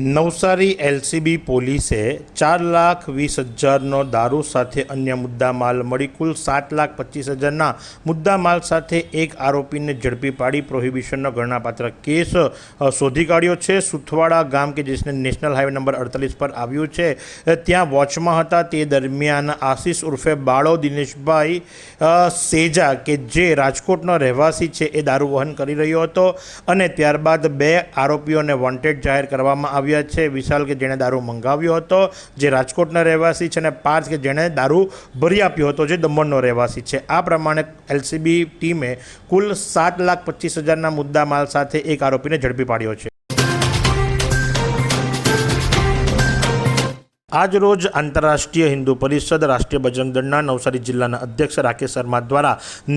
Navsari LCB પોલીસે ચાર લાખ વીસ હજારનો દારૂ સાથે અન્ય મુદ્દામાલ મળી કુલ સાત લાખ પચીસ હજારના મુદ્દામાલ સાથે એક આરોપીને ઝડપી પાડી પ્રોહિબિશનનો ગણનાપાત્ર કેસ શોધી કાઢ્યો છે. સુથવાડા ગામ કે જેને નેશનલ હાઈવે નંબર અડતાલીસ પર આવ્યું છે ત્યાં વોચમાં હતા. તે દરમિયાન આશીષ ઉર્ફે બાળો દિનેશભાઈ સેજા કે જે રાજકોટનો રહેવાસી છે, એ દારૂ વહન કરી રહ્યો હતો અને ત્યારબાદ બે આરોપીઓને વોન્ટેડ જાહેર કરવામાં આવ્યા છે. વિશાલ કે જેણે દારૂ મંગાવ્યો હતો, જે રાજકોટના રહેવાસી છે, અને પાર્થ કે જેણે દારૂ ભરી આપ્યો હતો, જે દમણનો રહેવાસી છે. આ પ્રમાણે એલસીબી ટીમે કુલ સાત લાખ પચીસ હજારના મુદ્દામાલ સાથે એક આરોપીને ઝડપી પાડ્યો છે. આજ રોજ આંતરરાષ્ટ્રીય હિન્દુ પરિષદ રાષ્ટ્રીય બજરંગ દળના નવસારી જિલ્લાના અધ્યક્ષ રાકેશ શર્મા દ્વારા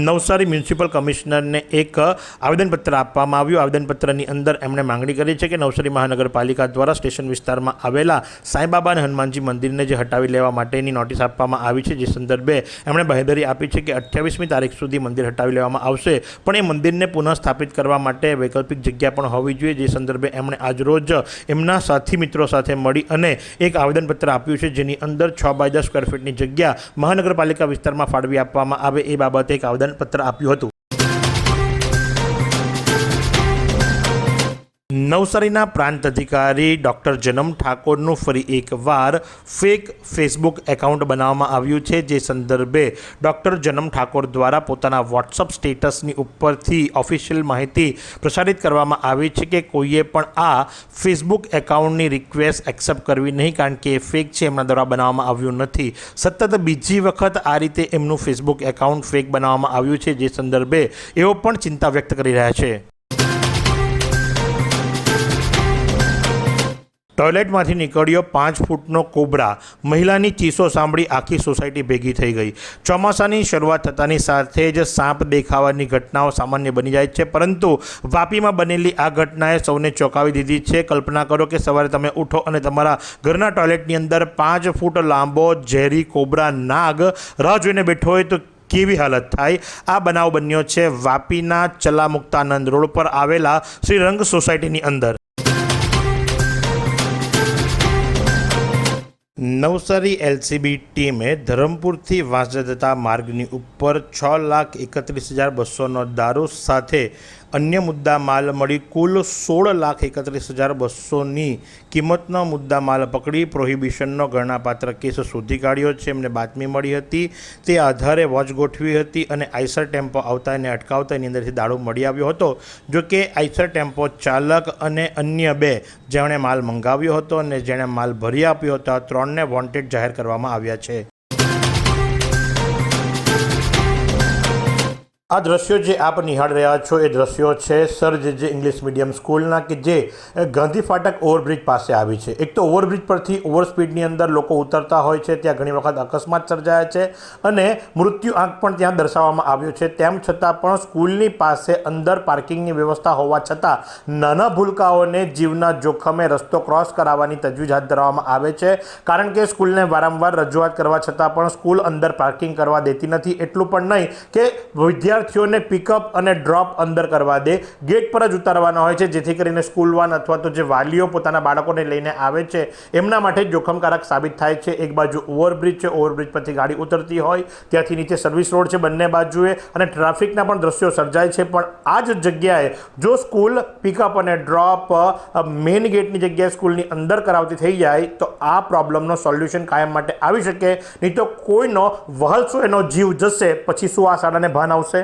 નવસારી મ્યુનિસિપલ કમિશનરને એક આવેદનપત્ર આપવામાં આવ્યું. આવેદનપત્રની અંદર એમણે માંગણી કરી છે કે નવસારી મહાનગરપાલિકા દ્વારા સ્ટેશન વિસ્તારમાં આવેલા સાંઈબાબા અને હનુમાનજી મંદિરને જે હટાવી લેવા માટેની નોટિસ આપવામાં આવી છે, જે સંદર્ભે એમણે બાહેધરી આપી છે કે અઠ્યાવીસમી તારીખ સુધી મંદિર હટાવી લેવામાં આવશે. પણ એ મંદિરને પુનઃ સ્થાપિત કરવા માટે વૈકલ્પિક જગ્યા પણ હોવી જોઈએ, જે સંદર્ભે એમણે આજરોજ એમના સાથી મિત્રો સાથે મળી અને એક આવેદનપત્ર આપ્યું છે, જેની અંદર છ બાય દસ સ્ક્વેર ફીટની જગ્યા મહાનગરપાલિકા વિસ્તારમાં ફાળવી આપવામાં આવે એ બાબતે એક આવેદનપત્ર આપ્યું હતું. નવસારીના પ્રાંત અધિકારી ડૉક્ટર જનમ ઠાકોરનું ફરી એકવાર ફેક ફેસબુક એકાઉન્ટ બનાવવામાં આવ્યું છે, જે સંદર્ભે ડૉક્ટર જનમ ઠાકોર દ્વારા પોતાના વોટ્સઅપ સ્ટેટસની ઉપરથી ઓફિશિયલ માહિતી પ્રસારિત કરવામાં આવી છે કે કોઈએ પણ આ ફેસબુક એકાઉન્ટની રિક્વેસ્ટ એક્સેપ્ટ કરવી નહીં, કારણ કે એ ફેક છે, એમના દ્વારા બનાવવામાં આવ્યું નથી. સતત બીજી વખત આ રીતે એમનું ફેસબુક એકાઉન્ટ ફેક બનાવવામાં આવ્યું છે, જે સંદર્ભે એઓ પણ ચિંતા વ્યક્ત કરી રહ્યા છે. ટોયલેટમાંથી નીકળ્યો પાંચ ફૂટનો કોબરા. મહિલાની ચીસો સાંભળી આખી સોસાયટી ભેગી થઈ ગઈ. ચોમાસાની શરૂઆત થતાની સાથે જ સાપ દેખાવાની ઘટનાઓ સામાન્ય બની જાય છે, પરંતુ વાપીમાં બનેલી આ ઘટનાએ સૌને ચોંકાવી દીધી છે. કલ્પના કરો કે સવારે તમે ઉઠો અને તમારા ઘરના ટોયલેટની અંદર પાંચ ફૂટ લાંબો ઝેરી કોબરા નાગ રાહ જોઈને બેઠો હોય તો કેવી હાલત થાય? આ બનાવ બન્યો છે વાપીના ચલા મુક્તાનંદ રોડ પર આવેલા શ્રીરંગ સોસાયટીની અંદર. નવસારી એલસીબી ટીમે ધરમપુરથી વાંસદા જતા માર્ગની ઉપર છ લાખ એકત્રીસ હજાર બસોનો દારૂ સાથે અન્ય મુદ્દા માલ મળી કુલ સોળ લાખ એકત્રીસ હજાર બસોની કિંમતનો મુદ્દા માલ પકડી પ્રોહિબિશનનો ગણનાપાત્ર કેસ શોધી કાઢ્યો છે. એમને બાતમી મળી હતી. તે આધારે વોચ ગોઠવી હતી અને આઈસર ટેમ્પો આવતા એને અટકાવતા એની અંદરથી દારૂ મળી આવ્યો હતો. જો કે આઈસર ટેમ્પો ચાલક અને અન્ય બે જેણે માલ મંગાવ્યો હતો અને જેણે માલ ભરી આપ્યો હતો. આ ત્રણને વોન્ટેડ જાહેર કરવામાં આવ્યા છે. આ દ્રશ્યો જે આપ નિહાળ રહ્યા છો એ દ્રશ્યો છે, સર, જે ઇંગ્લિશ મીડિયમ સ્કૂલના કે જે ગાંધી ફાટક ઓવરબ્રિજ પાસે આવી છે. એક તો ઓવરબ્રિજ પરથી ઓવર સ્પીડની અંદર લોકો ઉતરતા હોય છે, ત્યાં ઘણી વખત અકસ્માત સર્જાયા છે અને મૃત્યુ આંક પણ ત્યાં દર્શાવવામાં આવ્યો છે. તેમ છતાં પણ સ્કૂલની પાસે અંદર પાર્કિંગની વ્યવસ્થા હોવા છતાં નાના ભૂલકાઓને જીવના જોખમે રસ્તો ક્રોસ કરાવવાની તજવીજ હાથ ધરવામાં આવે છે. કારણ કે સ્કૂલને વારંવાર રજૂઆત કરવા છતાં પણ સ્કૂલ અંદર પાર્કિંગ કરવા દેતી નથી. એટલું પણ નહીં કે વિદ્યાર્થીઓને પિકઅપ અને ડ્રોપ અંદર કરવા દે. ગેટ પર જ ઉતારવાના હોય છે, જેથી કરીને સ્કૂલ વાન અથવા તો જે વાલીઓ પોતાના બાળકોને લઈને આવે છે, એમના માટે જોખમકારક સાબિત થાય છે. એક બાજુ ઓવરબ્રિજ છે ઓવરબ્રિજ પરથી ગાડી ઉતરતી હોય, ત્યાંથી નીચે સર્વિસ રોડ છે બંને બાજુએ અને ટ્રાફિકના પણ દ્રશ્યો સર્જાય છે. પણ આ જ જગ્યાએ જો સ્કૂલ પિકઅપ અને ડ્રોપ મેઇન ગેટની જગ્યાએ સ્કૂલની અંદર કરાવતી થઈ જાય, તો આ પ્રોબ્લમનો સોલ્યુશન કાયમ માટે આવી શકે. નહીં તો કોઈનો વહલસો એનો જીવ જશે, પછી શું આ શાળાને ભાન આવશે?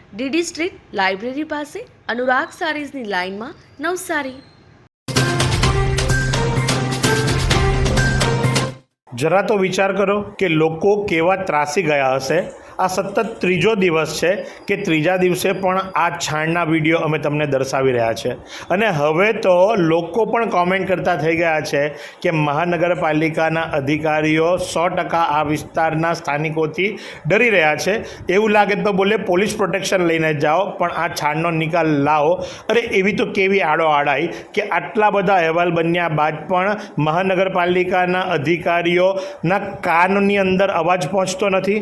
DD street library પાસે અનુરાગ સારીઝની લાઇનમાં નવસારી. જરા તો વિચાર કરો કે લોકો કેવા ત્રાસી ગયા હશે. આ સતત ત્રીજો દિવસ છે કે ત્રીજા દિવસે પણ આ છાણના વીડિયો અમે તમને દર્શાવી રહ્યા છે. અને હવે તો લોકો પણ કોમેન્ટ કરતા થઈ ગયા છે કે મહાનગરપાલિકાના અધિકારીઓ સો ટકા આ વિસ્તારના સ્થાનિકોથી ડરી રહ્યા છે. એવું લાગે તો બોલે પોલીસ પ્રોટેક્શન લઈને જાઓ, પણ આ છાણનો નિકાલ લાવો. અરે એવી તો કેવી આડો આડાઈ કે આટલા બધા અહેવાલ બન્યા બાદ પણ મહાનગરપાલિકાના અધિકારીઓના કાનની અંદર અવાજ પહોંચતો નથી?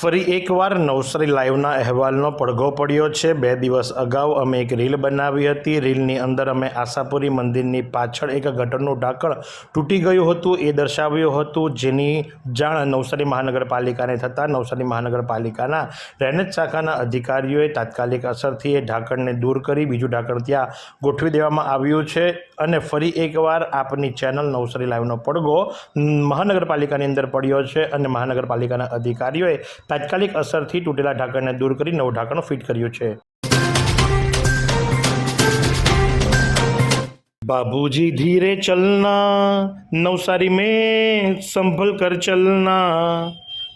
ફરી એકવાર નવસારી લાઈવના અહેવાલનો પડઘો પડ્યો છે. બે દિવસ અગાઉ અમે એક રીલ બનાવી હતી. રીલની અંદર અમે આશાપુરી મંદિરની પાછળ એક ગટરનું ઢાંકણ તૂટી ગયું હતું. એ દર્શાવ્યું હતું જેની જાણ નવસારી મહાનગરપાલિકાને થતાં નવસારી મહાનગરપાલિકાના ડ્રેનેજ શાખાના અધિકારીઓએ તાત્કાલિક અસરથી એ ઢાંકણને દૂર કરી બીજું ઢાંકણ ત્યાં ગોઠવી દેવામાં આવ્યું છે. અને ફરી એકવાર આપની ચેનલ નવસારી લાઈવનો પડઘો મહાનગરપાલિકાની અંદર પડ્યો છે અને મહાનગરપાલિકાના અધિકારીઓએ તાત્કાલિક અસરથી તૂટેલા ઢાંકણને દૂર કરી નવું ઢાંકણ ફિટ કર્યું છે. બાબુજી, ધીરે ચલના નવસારી મેં સંભલ કર ચલના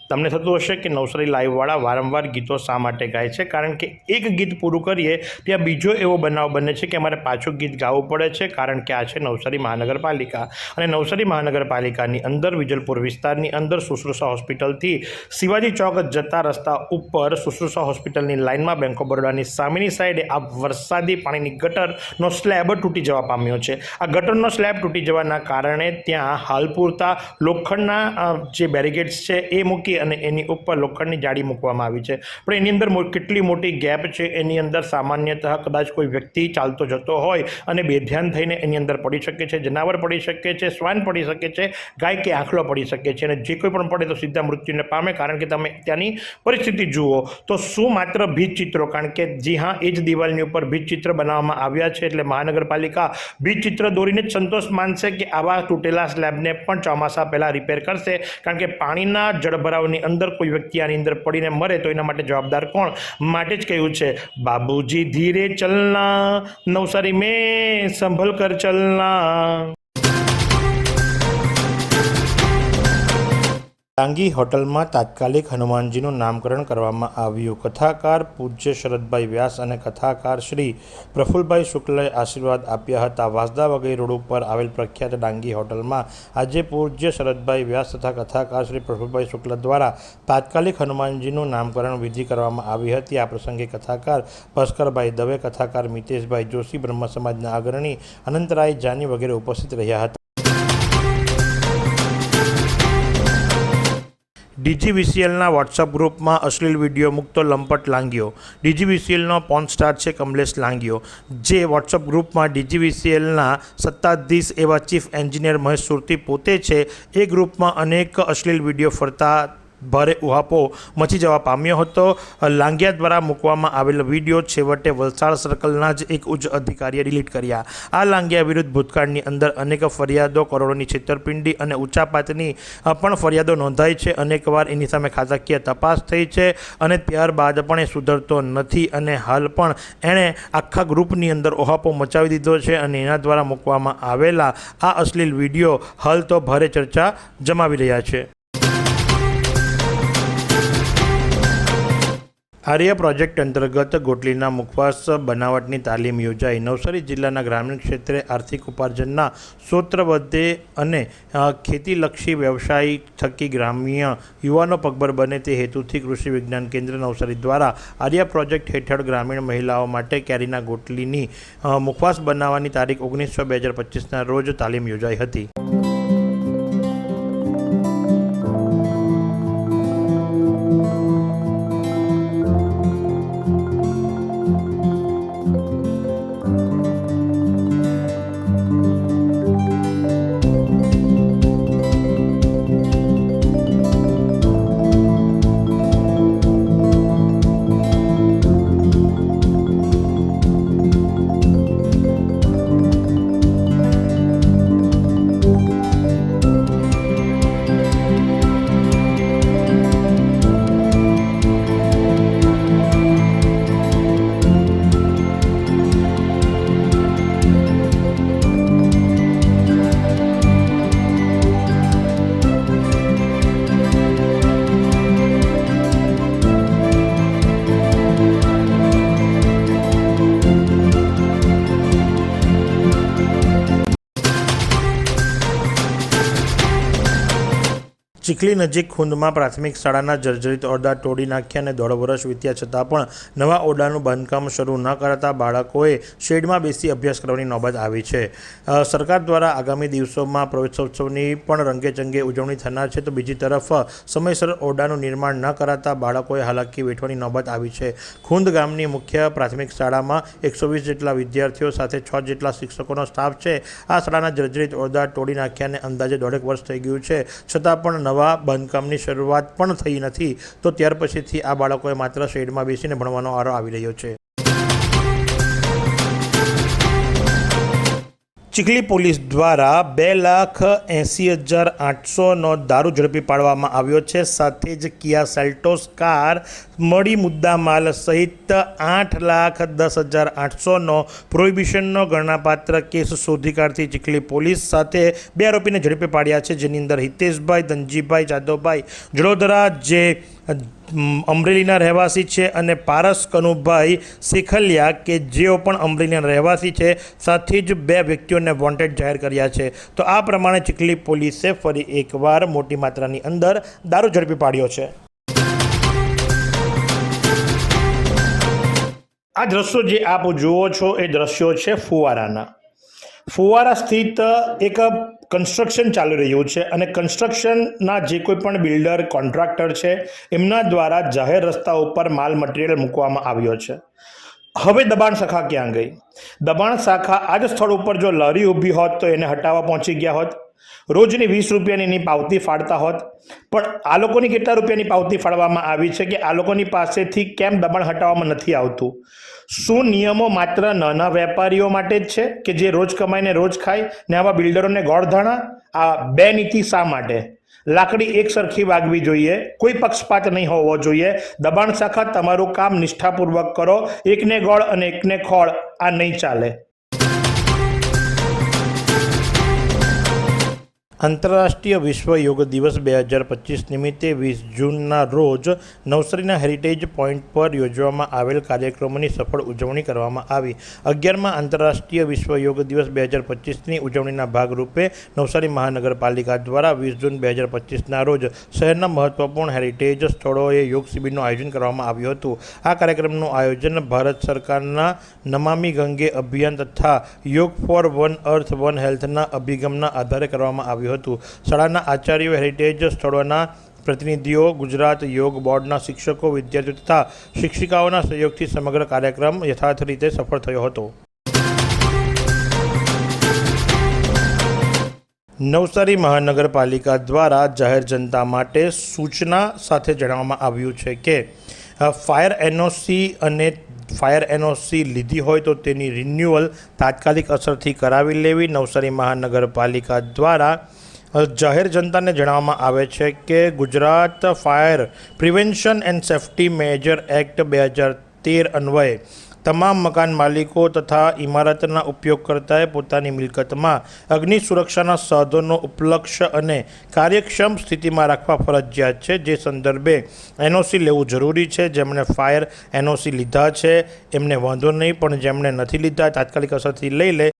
તમને થતું હશે કે નવસારી લાઈવવાળા વારંવાર ગીતો શા માટે ગાય છે? કારણ કે એક ગીત પૂરું કરીએ, ત્યાં બીજો એવો બનાવ બને છે કે અમારે પાછું ગીત ગાવું પડે છે, કારણ કે આ છે નવસારી મહાનગરપાલિકા. અને નવસારી મહાનગરપાલિકાની અંદર, વિજલપુર વિસ્તારની અંદર સુશ્રુષા હોસ્પિટલથી શિવાજી ચોક જતા રસ્તા ઉપર સુશ્રુષા હોસ્પિટલની લાઇનમાં બેંક ઓફ બરોડાની સામેની સાઈડે આ વરસાદી પાણીની ગટરનો સ્લેબ તૂટી જવા પામ્યો છે. આ ગટરનો સ્લેબ તૂટી જવાના કારણે ત્યાં હાલ પૂરતા લોખંડના જે બેરિગેડ્સ છે એ મૂકી અને એની ઉપર લોખંડની જાળી મૂકવામાં આવી છે. પણ એની અંદર કેટલી મોટી ગેપ છે એની અંદર સામાન્યતઃ કદાચ કોઈ વ્યક્તિ ચાલતો જતો હોય અને બેધ્યાન થઈને એની અંદર પડી શકે છે, જનાવર પડી શકે છે, શ્વાન પડી શકે છે, ગાય કે આંખલો પડી શકે છે અને જે કોઈ પણ પડે તો સીધા મૃત્યુને પામે કારણ કે તમે ત્યાંની પરિસ્થિતિ જુઓ. તો શું માત્ર ભીત ચિત્રો કારણ કે જી હા, એ જ દિવાલની ઉપર ભીત ચિત્ર બનાવવામાં આવ્યા છે એટલે મહાનગરપાલિકા ભીત ચિત્ર દોરીને જ સંતોષ માનશે કે આવા તૂટેલા સ્લેબને પણ ચોમાસા પહેલાં રિપેર કરશે કારણ કે પાણીના જળભરાવની અંદર કોઈ વ્યક્તિ આની અંદર પડીને મરે તો એના માટે જવાબદાર કોણ? માટે જ કહ્યું છે, બાબુજી, ધીરે ચલના નવસારી મેં સંભલ કર ચલના ડાંગી હોટલમાં તાત્કાલિક હનુમાનજીનું નામકરણ કરવામાં આવ્યું. કથાકાર પૂજ્ય શરદભાઈ વ્યાસ અને કથાકાર શ્રી પ્રફુલભાઈ શુક્લએ આશીર્વાદ આપ્યા હતા. વાસદા વગેરે રોડ ઉપર આવેલ પ્રખ્યાત ડાંગી હોટલમાં આજે પૂજ્ય શરદભાઈ વ્યાસ તથા કથાકાર શ્રી પ્રફુલભાઈ શુક્લ દ્વારા તાત્કાલિક હનુમાનજીનું નામકરણ વિધિ કરવામાં આવી હતી. આ પ્રસંગે કથાકાર ભાસ્કરભાઈ દવે, કથાકાર મિતેશભાઈ જોશી બ્રહ્મ સમાજના અગ્રણી અનંતરાય જાની વગેરે ઉપસ્થિત રહ્યા હતા. ડીજીવીસીએલના વોટ્સઅપ ગ્રુપમાં અશ્લીલ વીડિયો મૂકતો લંપટ લાંગ્યો. ડીજીવીસીએલનો પોન સ્ટાર છે કમલેશ લાંગ્યો. જે વોટ્સઅપ ગ્રુપમાં ડીજીવીસીએલના સત્તાધીશ એવા ચીફ એન્જિનિયર મહેશ સુરતી પોતે છે, એ ગ્રુપમાં અનેક અશ્લીલ વીડિયો ફરતા ભારે ઉહાપો મચી જવા પામ્યો હતો. લાંગિયા દ્વારા મૂકવામાં આવેલ વીડિયો છેવટે વલસાડ સર્કલના જ એક ઉચ્ચ અધિકારીએ ડિલીટ કર્યા. આ લાંગિયા વિરુદ્ધ ભૂતકાળની અંદર અનેક ફરિયાદો કરોડોની છેતરપિંડી અને ઊંચા પાતની પણ ફરિયાદો નોંધાઈ છે. અનેકવાર એની સામે ખાતાકીય તપાસ થઈ છે અને ત્યારબાદ પણ એ સુધરતો નથી અને હાલ પણ એણે આખા ગ્રુપની અંદર ઓહાપો મચાવી દીધો છે અને એના દ્વારા મૂકવામાં આવેલા આ અશ્લીલ વીડિયો હાલ તો ભારે ચર્ચા જમાવી રહ્યા છે. આર્ય પ્રોજેક્ટ અંતર્ગત ગોટલીના મુખવાસ બનાવટની તાલીમ યોજાઈ. નવસારી જિલ્લાના ગ્રામીણ ક્ષેત્રે આર્થિક ઉપાર્જનના સૂત્ર વધે અને ખેતીલક્ષી વ્યવસાય થકી ગ્રામ્ય યુવાનો પગભર બને તે હેતુથી કૃષિ વિજ્ઞાન કેન્દ્ર નવસારી દ્વારા આર્ય પ્રોજેક્ટ હેઠળ ગ્રામીણ મહિલાઓ માટે કેરીના ગોટલીની મુખવાસ બનાવવાની તારીખ ઓગણીસો બે હજાર પચીસના રોજ તાલીમ યોજાઈ હતી. ચીખલી નજીક ખુંદમાં પ્રાથમિક શાળાના જર્જરિત ઓરડા તોડી નાખ્યા અને દોઢ વર્ષ વીત્યા છતાં પણ નવા ઓરડાનું બાંધકામ શરૂ ન કરાતા બાળકોએ શેડમાં બેસી અભ્યાસ કરવાની નોબત આવી છે. સરકાર દ્વારા આગામી દિવસોમાં પ્રવેશોત્સવની પણ રંગેચંગે ઉજવણી થનાર છે તો બીજી તરફ સમયસર ઓરડાનું નિર્માણ ન કરાતા બાળકોએ હાલાકી વેઠવાની નોબત આવી છે. ખુંદ ગામની મુખ્ય પ્રાથમિક શાળામાં એકસો વીસ જેટલા વિદ્યાર્થીઓ સાથે છ જેટલા શિક્ષકોનો સ્ટાફ છે. આ શાળાના જર્જરિત ઓરડા તોડી નાખ્યાને અંદાજે દોઢેક વર્ષ થઈ ગયું છે. છતાં પણ નવા બાંધકામની શરૂઆત પણ થઈ નથી, તો ત્યાર પછીથી આ બાળકોએ માત્ર શેડમાં બેસીને ભણવાનો વારો આવી રહ્યો છે. ચીખલી પોલીસ દ્વારા બે લાખ એંસી હજાર આઠસોનો દારૂ ઝડપી પાડવામાં આવ્યો છે. સાથે જ કિયા સેલ્ટોસ કાર મળી મુદ્દામાલ સહિત આઠ લાખ દસ હજાર આઠસોનો પ્રોહિબિશનનો ગણનાપાત્ર કેસ શોધી કાઢતી ચીખલી પોલીસ સાથે બે આરોપીને ઝડપી પાડ્યા છે, જેની અંદર હિતેશભાઈ, ધનજીભાઈ, જાદવભાઈ, જડોદરા જે અમરેલીના રહેવાસી છે અને પારસ કનુભાઈ શેખલિયા કે જેઓ પણ અમરેલીના રહેવાસી છે, સાથે જ બે વ્યક્તિઓને વોન્ટેડ જાહેર કર્યા છે. તો આ પ્રમાણે ચીખલી પોલીસે ફરી એકવાર મોટી માત્રાની અંદર દારૂ ઝડપી પાડ્યો છે. આ દ્રશ્યો જે આપ જુઓ છો એ દ્રશ્યો છે ફુવારાના. ફુવારા સ્થિત એક કન્સ્ટ્રક્શન ચાલી રહ્યું છે અને કન્સ્ટ્રક્શનના જે કોઈ પણ બિલ્ડર, કોન્ટ્રાક્ટર છે, એમના દ્વારા જાહેર રસ્તા ઉપર માલ મટીરિયલ મૂકવામાં આવ્યો છે. હવે દબાણ શાખા ક્યાં ગઈ? દબાણ શાખા આ જ સ્થળ ઉપર જો લારી ઊભી હોત તો એને હટાવવા પહોંચી ગયા હોત. રોજની વીસ રૂપિયાની એની પાવતી ફાડતા હોત. પણ આ લોકોની કેટલા રૂપિયાની પાવતી ફાળવામાં આવી છે કે આ લોકોની પાસેથી કેમ દબાણ હટાવવામાં નથી આવતું? શું નિયમો માત્ર નાના વેપારીઓ માટે જ છે કે જે રોજ કમાઈને રોજ ખાય ને આવા બિલ્ડરોને ગોળધાણા આ બે નીતિ શા માટે? લાકડી એક સરખી વાગવી જોઈએ, કોઈ પક્ષપાત નહીં હોવો જોઈએ. દબાણ શાખા તમારું કામ નિષ્ઠાપૂર્વક કરો. એકને ગોળ અને એકને ખોળ, આ નહીં ચાલે. આંતરરાષ્ટ્રીય વિશ્વ યોગ દિવસ બે હજાર પચીસ નિમિત્તે વીસ જૂનના રોજ નવસારીના હેરિટેજ પોઈન્ટ પર યોજવામાં આવેલ કાર્યક્રમોની સફળ ઉજવણી કરવામાં આવી. અગિયારમાં આંતરરાષ્ટ્રીય વિશ્વ યોગ દિવસ બે હજાર પચીસની ઉજવણીના ભાગરૂપે નવસારી મહાનગરપાલિકા દ્વારા વીસ જૂન બે હજાર પચીસના રોજ શહેરના મહત્વપૂર્ણ હેરિટેજ સ્થળોએ યોગ શિબિરનું આયોજન કરવામાં આવ્યું હતું. આ કાર્યક્રમનું આયોજન ભારત સરકારના નમામી ગંગે અભિયાન તથા yoga for one earth one હેલ્થના અભિગમના આધારે કરવામાં આવ્યું હતું. શાળાના આચાર્યો હેરિટેજ સ્થળોના પ્રતિનિધિઓ, ગુજરાત યોગ બોર્ડના શિક્ષકો, વિદ્યાર્થીઓ તથા શિક્ષિકાઓના સહયોગથી સમગ્ર કાર્યક્રમ યથાર્થ રીતે સફળ થયો હતો. નવસારી મહાનગરપાલિકા દ્વારા જાહેર જનતા માટે સૂચના સાથે જણાવવામાં આવ્યું છે કે ફાયર એનઓસી અને ફાયર એનઓસી લીધી હોય તો તેની રિન્યુઅલ તાત્કાલિક અસરથી કરાવી લેવી નવસારી મહાનગરપાલિકા દ્વારા જાહેર જનતાને જણાવવામાં આવે છે કે Gujarat fire prevention and safety major act બે હજાર તેર અન્વયે તમામ મકાન માલિકો તથા ઇમારતના ઉપયોગકર્તાએ પોતાની મિલકતમાં અગ્નિ સુરક્ષાના સાધનો ઉપલક્ષ અને કાર્યક્ષમ સ્થિતિમાં રાખવા ફરજિયાત છે. જે સંદર્ભે એનઓસી લેવું જરૂરી છે. જેમણે ફાયર એનઓસી લીધા છે, એમને વાંધો નહીં, પણ જેમણે નથી લીધા, તાત્કાલિક અસરથી લઈ લે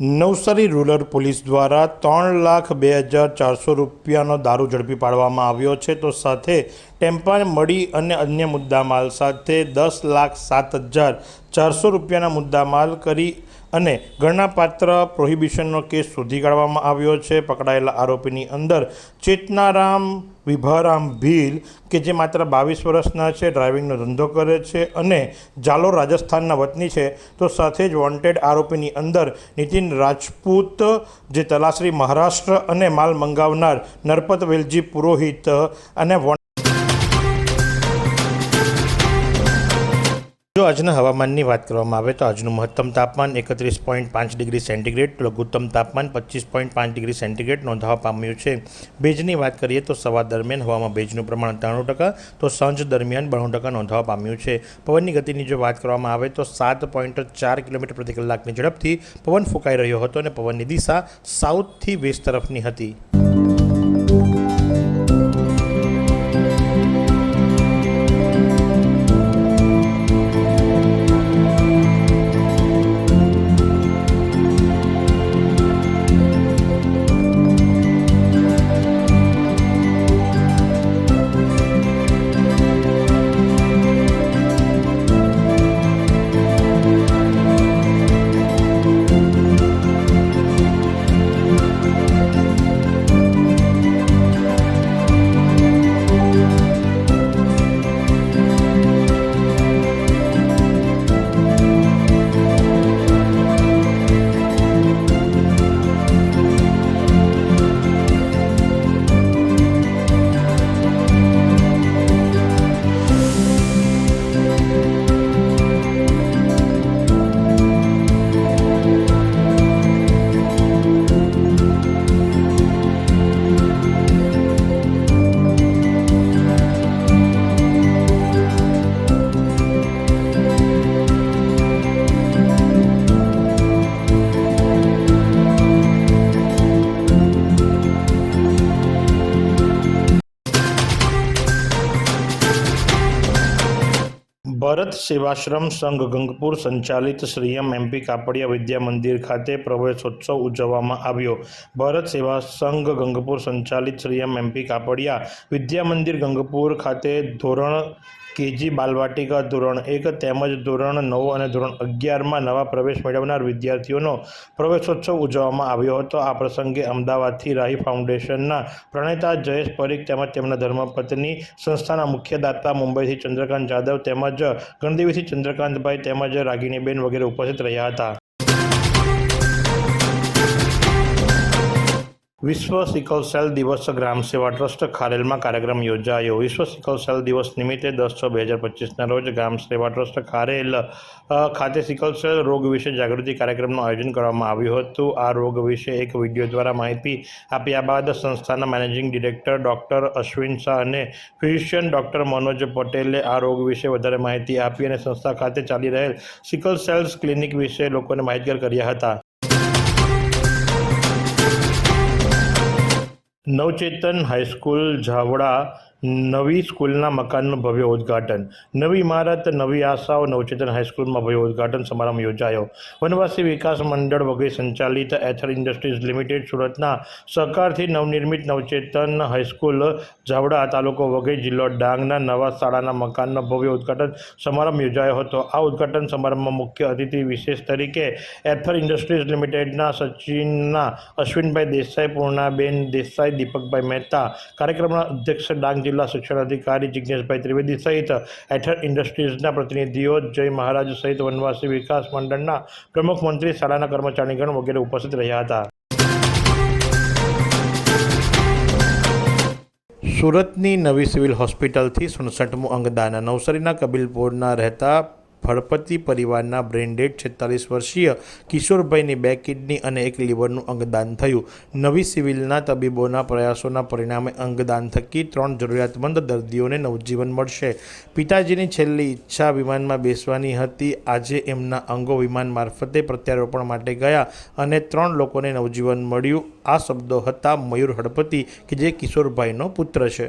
નવસારી રૂરલ પોલીસ દ્વારા ત્રણ લાખ બે હજાર ચારસો રૂપિયાનો દારૂ ઝડપી પાડવામાં આવ્યો છે. તો સાથે ટેમ્પા મળી અને અન્ય મુદ્દામાલ સાથે દસ લાખ સાત હજાર ચારસો રૂપિયાના મુદ્દામાલ કરી અને ગણનાપાત્ર પ્રોહિબિશનનો કેસ શોધી કાઢવામાં આવ્યો છે. પકડાયેલા આરોપીની અંદર ચેતનારામ વિભારામ ભીલ, કે જે માત્ર બાવીસ વર્ષના છે, ડ્રાઇવિંગનો ધંધો કરે છે અને જાલોર રાજસ્થાનના વતની છે, તો સાથે જ વોન્ટેડ આરોપીની અંદર નીતિન રાજપૂત, જે તલાશ્રી મહારાષ્ટ્ર અને માલ મંગાવનાર નરપત વેલજી પુરોહિત અને જો આજના હવામાનની વાત કરવામાં આવે તો આજનું મહત્તમ તાપમાન એકત્રીસ પોઈન્ટ પાંચ ડિગ્રી સેન્ટીગ્રેડ લઘુત્તમ તાપમાન પચીસ પોઈન્ટ પાંચ ડિગ્રી સેન્ટીગ્રેડ નોંધવા પામ્યું છે. ભેજની વાત કરીએ તો સવાર દરમિયાન હવામાં ભેજનું પ્રમાણ ત્રાણું ટકા, તો સાંજ દરમિયાન બાણું ટકા નોંધવા પામ્યું છે. પવનની ગતિની જો વાત કરવામાં આવે તો સાત પોઈન્ટ ચાર કિલોમીટર પ્રતિ કલાકની ઝડપથી પવન ફૂંકાઈ રહ્યો હતો અને પવનની દિશા સાઉથથી વેસ્ટ તરફની હતી. સેવાશ્રમ સંઘ ગંગપુર સંચાલિત શ્રીયમ એમપી કાપડિયા વિદ્યા મંદિર ખાતે પ્રવેશોત્સવ ઉજવવામાં આવ્યો. ભારત સેવા સંઘ ગંગપુર સંચાલિત શ્રીયમ એમપી કાપડિયા વિદ્યા મંદિર ગંગપુર ખાતે ધોરણ કેજી બાલવાટિકા ધોરણ એક તેમજ ધોરણ નવ અને ધોરણ અગિયારમાં નવા પ્રવેશ મેળવનાર વિદ્યાર્થીઓનો પ્રવેશોત્સવ ઉજવવામાં આવ્યો હતો. આ પ્રસંગે અમદાવાદથી રાહી ફાઉન્ડેશનના પ્રણેતા જયેશ પરીખ તેમજ તેમના ધર્મપત્ની, સંસ્થાના મુખ્ય દાતા મુંબઈથી ચંદ્રકાંત જાદવ તેમજ ગણદેવીથી ચંદ્રકાંતભાઈ તેમજ રાગીણીબેન વગેરે ઉપસ્થિત રહ્યા હતા. વિશ્વ સિકલ સેલ દિવસ ગ્રામ સેવા ટ્રસ્ટ ખારેલમાં કાર્યક્રમ યોજાયો. વિશ્વ સિકલ સેલ દિવસ નિમિત્તે દસ છ બે હજાર પચીસના રોજ ગ્રામ સેવા ટ્રસ્ટ ખારેલ ખાતે સિકલ સેલ રોગ વિશે જાગૃતિ કાર્યક્રમનું આયોજન કરવામાં આવ્યું હતું. આ રોગ વિશે એક વીડિયો દ્વારા માહિતી આપ્યા બાદ સંસ્થાના managing director doctor Ashwin Shah અને ફિઝિશિયન ડૉક્ટર મનોજ પટેલે આ રોગ વિશે વધારે માહિતી આપી અને સંસ્થા ખાતે ચાલી રહેલ સિકલ સેલ્સ ક્લિનિક વિશે લોકોને માહિતગાર કર્યા હતા. નવચેતન હાઈસ્કૂલ ઝાવડા નવી સ્કૂલના મકાનનું ભવ્ય ઉદ્ઘાટન. નવી ઇમારત, નવી આશાઓ, નવચેતન હાઈસ્કૂલમાં ભવ્ય ઉદ્ઘાટન સમારંભ યોજાયો. વનવાસી વિકાસ મંડળ વગેરે સંચાલિત એથર ઇન્ડસ્ટ્રીઝ લિમિટેડ સુરતના સહકારથી નવનિર્મિત નવચેતન હાઈસ્કૂલ ઝાવડા તાલુકો વગેરે જિલ્લો ડાંગના નવા શાળાના મકાનનો ભવ્ય ઉદ્ઘાટન સમારંભ યોજાયો હતો. આ ઉદ્ઘાટન સમારંભમાં મુખ્ય અતિથિ વિશેષ તરીકે એથર ઇન્ડસ્ટ્રીઝ લિમિટેડના સચિનના અશ્વિનભાઈ દેસાઈ, પૂર્ણાબેન દેસાઈ, દીપકભાઈ મહેતા, કાર્યક્રમના અધ્યક્ષ ડાંગ જિલ્લા શિક્ષણ અધિકારી જિજ્ઞેશભાઈ ત્રિવેદી સહિત હેઠળ ઇન્ડસ્ટ્રીઝના પ્રતિનિધિઓ, જય મહારાજ સહિત વનવાસી વિકાસ મંડળના પ્રમુખ મંત્રી, શાળાના કર્મચારીગણ વગેરે ઉપસ્થિત રહ્યા હતા. સુરતની નવી સિવિલ હોસ્પિટલથી સુડસઠમું અંગદાન નવસારીના કબીલપુરના રહેતા ફળપતિ પરિવારના બ્રેન્ડેડ છેતાલીસ વર્ષીય કિશોરભાઈની બે કિડની અને એક લીવરનું અંગદાન થયું. નવી સિવિલના તબીબોના પ્રયાસોના પરિણામે અંગદાન થકી ત્રણ જરૂરિયાતમંદ દર્દીઓને નવજીવન મળશે. પિતાજીની છેલ્લી ઈચ્છા વિમાનમાં બેસવાની હતી. આજે એમના અંગો વિમાન મારફતે પ્રત્યારોપણ માટે ગયા અને ત્રણ લોકોને નવજીવન મળ્યું. આ શબ્દો હતા મયુર હળપતિ કે જે કિશોરભાઈનો પુત્ર છે.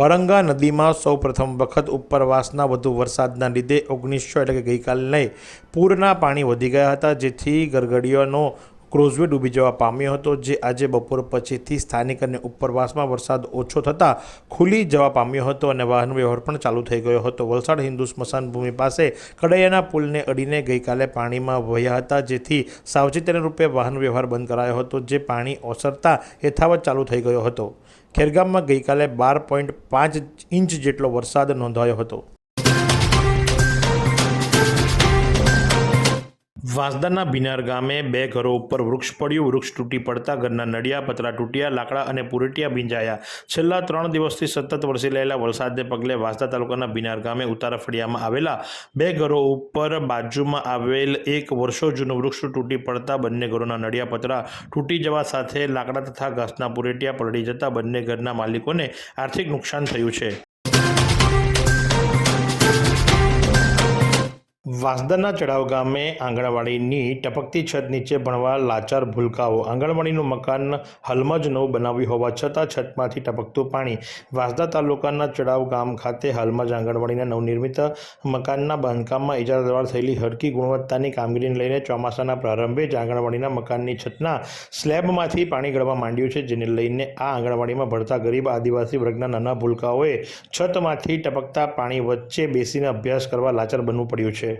ઔરંગા નદીમાં સૌ પ્રથમ વખત ઉપરવાસના વધુ વરસાદના લીધે ઓગણીસો એટલે કે ગઈકાલને પૂરના પાણી વધી ગયા હતા, જેથી ગરગડીયાનો ક્રોઝવે ડૂબી જવા પામ્યો હતો, જે આજે બપોર પછીથી સ્થાનિક અને ઉપરવાસમાં વરસાદ ઓછો થતાં ખુલી જવા પામ્યો હતો અને વાહન વ્યવહાર પણ ચાલુ થઈ ગયો હતો. વલસાડ હિન્દુ સ્મશાન ભૂમિ પાસે કડૈયાના પુલને અડીને ગઈકાલે પાણીમાં વહ્યા હતા, જેથી સાવચેતીના રૂપે વાહન વ્યવહાર બંધ કરાયો હતો, જે પાણી ઓસરતા યથાવત ચાલુ થઈ ગયો હતો. ખેરગામમાં ગઈકાલે બાર પોઈન્ટ પાંચ ઇંચ જેટલો વરસાદ નોંધાયો હતો. વાંસદાના બિનાર ગામે બે ઘરો ઉપર વૃક્ષ પડ્યું. વૃક્ષ તૂટી પડતા ઘરના નડિયા પતરા તૂટ્યા, લાકડા અને પુરટિયા ભીંજાયા. છેલ્લા ત્રણ દિવસથી સતત વરસી રહેલા વરસાદને પગલે વાંસદા તાલુકાના બિનાર ગામે ઉતારા ફળિયામાં આવેલા બે ઘરો ઉપર બાજુમાં આવેલ એક વર્ષો જૂનું વૃક્ષ તૂટી પડતા બંને ઘરોના નડિયા પતરા તૂટી જવા સાથે લાકડા તથા ઘાસના પુરેટિયા પલળી જતા બંને ઘરના માલિકોને આર્થિક નુકસાન થયું છે. વાંસદાના ચઢાવ ગામે આંગણવાડીની ટપકતી છત નીચે ભણવા લાચાર ભૂલકાઓ. આંગણવાડીનું મકાન હાલમાં જ નવું બનાવ્યું હોવા છતાં છતમાંથી ટપકતું પાણી. વાંસદા તાલુકાના ચઢાવ ગામ ખાતે હાલમાં જ આંગણવાડીના નવનિર્મિત મકાનના બાંધકામમાં ઇજારા થયેલી હરકી ગુણવત્તાની કામગીરીને લઈને ચોમાસાના પ્રારંભે જ આંગણવાડીના મકાનની છતના સ્લેબમાંથી પાણી ગળવા માંડ્યું છે, જેને લઈને આ આંગણવાડીમાં ભણતા ગરીબ આદિવાસી વર્ગના નાના ભૂલકાઓએ છતમાંથી ટપકતા પાણી વચ્ચે બેસીને અભ્યાસ કરવા લાચાર બનવું પડ્યું છે.